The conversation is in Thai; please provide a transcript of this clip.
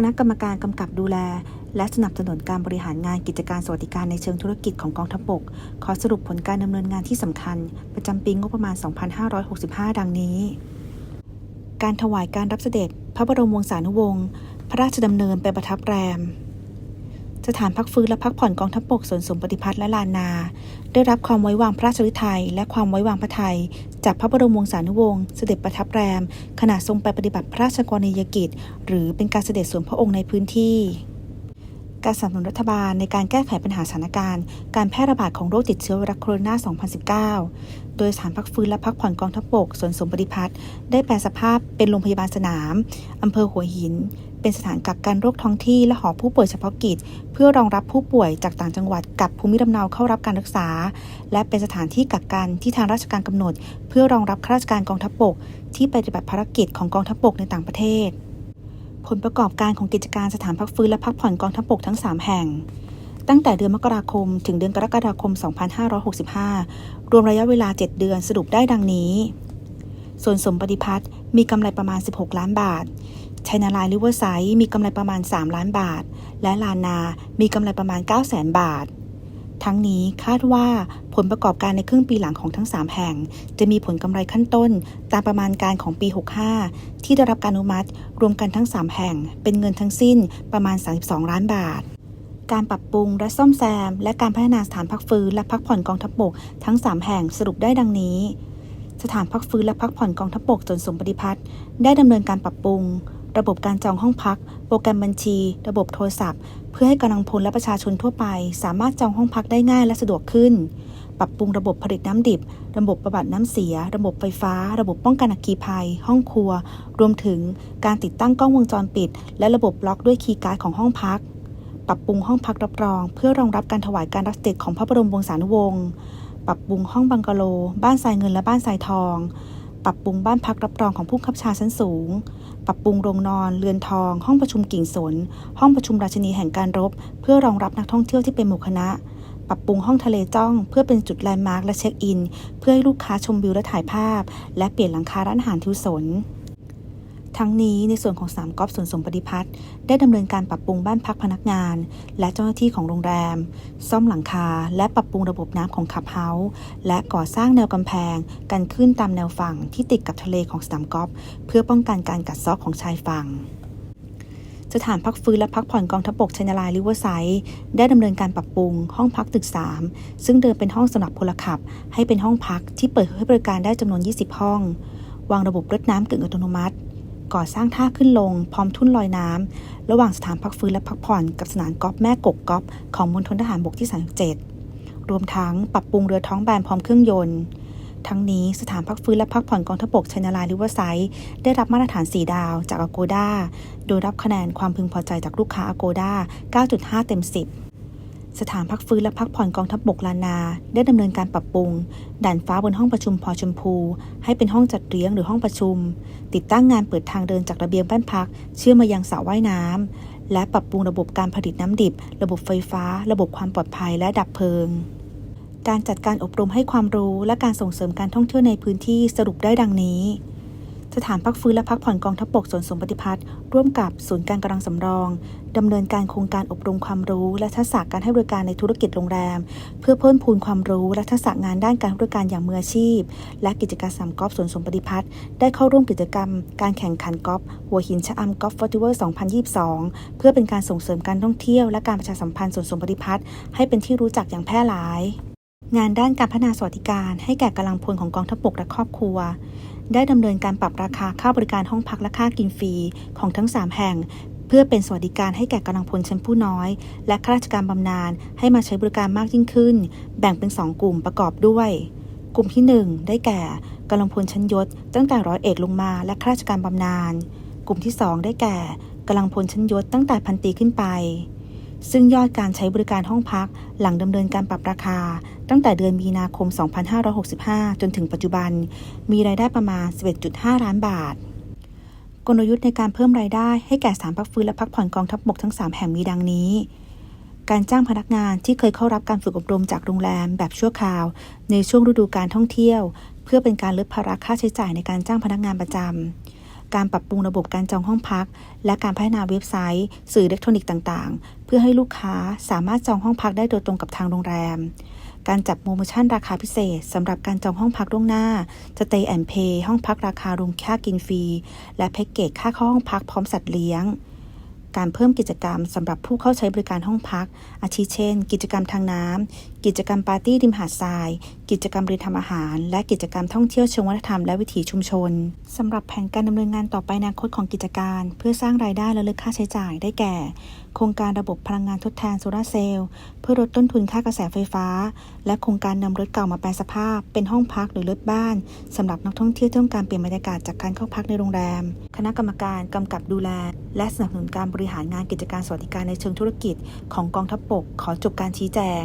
คณะกรรมการกำกับดูแล และสนับสนุนการบริหารงานกิจการสวัสดิการในเชิงธุรกิจของกองทัพบก ขอสรุปผลการดำเนินงานที่สำคัญ ประจำปีงบประมาณ 2565 ดังนี้ การถวายการรับเสด็จ พระบรมวงศานุวงศ์ พระราชดำเนินไปประทับแรม สถานพักฟื้นและพักผ่อนกองทัพบกสวนสมปฏิพัฒน์และลานนา ได้รับความไว้วางพระราชฤทัยและความไว้วางพระทัยจากพระบรมวงศานุวงศ์เสด็จประทับแรม ขณะทรงไปปฏิบัติพระราชกรณียกิจ หรือเป็นการเสด็จส่วนพระองค์ในพื้นที่ การสนับสนุนรัฐบาลในการแก้ไขปัญหาสถานการณ์ การแพร่ระบาดของโรคติดเชื้อไวรัสโคโรนา 2019 โดยสถานพักฟื้นและพักผ่อนกองทัพบกสวนสมปฏิพัฒน์ได้แปลสภาพเป็นโรงพยาบาลสนาม อำเภอหัวหิน เป็นสถานกักกันโรคท้องที่และหอผู้ป่วยเฉพาะกิจ เพื่อรองรับผู้ป่วยจากต่างจังหวัดกับภูมิลำเนาเข้ารับการรักษา และเป็นสถานที่กักกันที่ทางราชการกำหนด เพื่อรองรับข้าราชการกองทัพบก ที่ปฏิบัติภารกิจของกองทัพบกในต่างประเทศ ผลประกอบการของกิจการสถานพักฟื้นและพักผ่อนกองทัพบกทั้ง 3 แห่ง ตั้งแต่เดือนมกราคม ถึงเดือนกรกฎาคม 2565 รวมระยะเวลา 7 เดือนสรุปได้ดังนี้ส่วนสมปฏิพัฒน์มีกำไรประมาณ 16 ล้านบาทชัยนาลายริเวอร์ไซด์มีกำไรประมาณ 3 ล้านบาท และลานา มีกำไรประมาณ 9 0 0 0 0 0 บาท ทั้งนี้คาดว่าผลประกอบการในครึ่งปีหลังของทั้ง 3 แห่ง จะมีผลกำไรขั้นต้น ตามประมาณการของปี 65 ที่ได้รับการอนุมัติ รวมกันทั้ง 3 แห่ง เป็นเงินทั้งสิ้นประมาณ 32 ล้านบาท การปรับปรุงและซ่อมแซม และการพัฒนาสถานพักฟื้นและพักผ่อนกองทัพบกทั้ง 3 แห่งสรุปได้ดังนี้ สถานพักฟื้นและพักผ่อนกองทัพบกจนสมปฏิพัฒน์ได้ดำเนินการปรับปรุง ระบบการจองห้องพัก โปรแกรมบัญชี ระบบโทรศัพท์ เพื่อให้กำลังพลและประชาชนทั่วไป สามารถจองห้องพักได้ง่ายและสะดวกขึ้น ปรับปรุงระบบผลิตน้ำดิบ ระบบบำบัดน้ำเสีย ระบบไฟฟ้า ระบบป้องกันอัคคีภัย ห้องครัว รวมถึงการติดตั้งกล้องวงจรปิด และระบบล็อกด้วยคีย์การ์ดของห้องพัก ปรับปรุงห้องพักรับรอง เพื่อรองรับการถวายการรับเสด็จของพระบรมวงศานุวงศ์ปรับปรุงห้องบังกะโล บ้านทรายเงินและบ้านทรายทอง รับปรุงบ้านพักรับรองของผู้ขับชาชั้นสูง ปรับปรุงโรงนอน เรือนทอง ห้องประชุมกิ่งสน ห้องประชุมราชินีแห่งการรบ เพื่อรองรับนักท่องเที่ยวที่เป็นหมู่คณะ ปรับปรุงห้องทะเลจ้อง เพื่อเป็นจุดแลนด์มาร์คและเช็คอิน เพื่อให้ลูกค้าชมวิวและถ่ายภาพ และเปลี่ยนหลังคาร้านอาหารทิวสน ทั้งนี้ในส่วนของสามก๊อฟสวนสมปฏิพัฒน์ได้ดำเนินการปรับปรุงบ้านพักพนักงาน และเจ้าหน้าที่ของโรงแรม ซ่อมหลังคา และปรับปรุงระบบน้ำของขับเฮาส์และก่อสร้างแนวกำแพง กันขึ้นตามแนวฝั่งที่ติดกับทะเลของสนามกอล์ฟเพื่อป้องกันการกัดเซาะของชายฝั่งสถานพักฟื้นและพักผ่อนกองทัพบกชัยนาลายริเวอร์ไซด์ได้ดำเนินการปรับปรุง ห้องพักตึก 3 ซึ่งเดิมเป็นห้องสำหรับพลขับ ให้เป็นห้องพักที่เปิดให้บริการได้จำนวน 20 ห้อง วางระบบรดน้ำกึ่งอัตโนมัติ ก่อสร้างท่าขึ้นลง พร้อมทุ่นลอยน้ำระหว่างสถานพักฟื้นและพักผ่อนกับสนามกอล์ฟแม่กกกอล์ฟของมณฑลทหารบกที่ 37 รวมทั้งปรับปรุงเรือท้องแบนพร้อมเครื่องยนต์ ทั้งนี้สถานพักฟื้นและพักผ่อนกองทัพบกชัยนาลายริเวอร์ไซด์ได้รับมาตรฐาน 4 ดาวจากอโกด้าโดยรับคะแนนความพึงพอใจจากลูกค้าอโกด้า9.5 เต็ม 10 สถานพักฟื้นและพักผ่อนกองทัพบกลานา ได้ดำเนินการปรับปรุงด่านฟ้าบนห้องประชุมพอชมพู ให้เป็นห้องจัดเลี้ยงหรือห้องประชุม ติดตั้งงานเปิดทางเดินจากระเบียงบ้านพัก เชื่อมมายังสระว่ายน้ำและปรับปรุงระบบการผลิตน้ำดิบ ระบบไฟฟ้า ระบบความปลอดภัยและดับเพลิง การจัดการอบรมให้ความรู้และการส่งเสริมการท่องเที่ยวในพื้นที่สรุปได้ดังนี้ สถานพักฟื้นและพักผ่อนกองทัพบกสวนสมปฏิพัฒน์ร่วมกับศูนย์การกำลังสำรองดำเนินการโครงการอบรมความรู้ และทักษะการให้บริการในธุรกิจโรงแรม เพื่อเพิ่มพูนความรู้ และทักษะงานด้านการให้บริการอย่างมืออาชีพ และกิจการสามกอล์ฟสวนสมปฏิพัฒน์ได้เข้าร่วมกิจกรรม การแข่งขันกอล์ฟหัวหินชะอำกอล์ฟฟอสติวัล2022 เพื่อเป็นการส่งเสริมการท่องเที่ยว และการประชาสัมพันธ์สวนสมปฏิพัฒน์ให้เป็นที่รู้จักอย่างแพร่หลาย งานด้านการพัฒนาสวัสดิการ ให้แก่กำลังพลของกองทัพบกและครอบครัว ได้ดำเนินการปรับราคาค่าบริการห้องพักและค่ากินฟรีของทั้ง 3 แห่ง เพื่อเป็นสวัสดิการให้แก่กำลังพลชั้นผู้น้อย และข้าราชการบำนาญให้มาใช้บริการมากยิ่งขึ้น แบ่งเป็น 2 กลุ่มประกอบด้วย กลุ่มที่ 1 ได้แก่กำลังพลชั้นยศ ตั้งแต่ร้อยเอกลงมาและข้าราชการบำนาญกลุ่มที่ 2 ได้แก่กำลังพลชั้นยศตั้งแต่พันตรีขึ้นไป ซึ่งยอดการใช้บริการห้องพักหลังดำเนินการปรับราคา ตั้งแต่เดือนมีนาคม 2565 จนถึงปัจจุบัน มีรายได้ประมาณ 11.5 ล้านบาท กลยุทธ์ในการเพิ่มรายได้ให้แก่สามพักฟื้นและพักผ่อนกองทัพบกทั้ง 3 แห่งมีดังนี้ การจ้างพนักงานที่เคยเข้ารับการฝึกอบรมจากโรงแรมแบบชั่วคราว ในช่วงฤดูการท่องเที่ยว เพื่อเป็นการลดภาระค่าใช้จ่ายในการจ้างพนักงานประจำ การปรับปรุงระบบการจองห้องพัก และการพัฒนาเว็บไซต์ สื่ออิเล็กทรอนิกส์ต่างๆ เพื่อให้ลูกค้าสามารถจองห้องพักได้โดยตรงกับทางโรงแรม การจัดโปรโมชั่นราคาพิเศษสำหรับการจองห้องพักล่วงหน้า Stay and Pay ห้องพักราคารวมค่ากินฟรี และแพ็กเกจค่าเข้าห้องพักพร้อมสัตว์เลี้ยงการเพิ่มกิจกรรมสำหรับผู้เข้าใช้บริการห้องพัก อาทิเช่น กิจกรรมทางน้ำกิจกรรมปาร์ตี้ริมหาดทราย กิจกรรมเรียนทำอาหาร และกิจกรรมท่องเที่ยวเชิงวัฒนธรรมและวิถีชุมชนสำหรับแผนการดำเนินงานต่อไปในอนาคตของกิจการ เพื่อสร้างรายได้และลดค่าใช้จ่ายได้แก่ โครงการระบบพลังงานทดแทนโซลาร์เซลล์เพื่อลดต้นทุนค่ากระแสไฟฟ้า และโครงการนำรถเก่ามาแปลสภาพ เป็นห้องพักหรือรถบ้านสำหรับนักท่องเที่ยวที่ต้องการเปลี่ยนบรรยากาศจากการเข้าพักในโรงแรม คณะกรรมการกำกับดูแล และสนับสนุนการบริหารงานกิจการสวัสดิการในเชิงธุรกิจ ของกองทัพบกขอจบการชี้แจง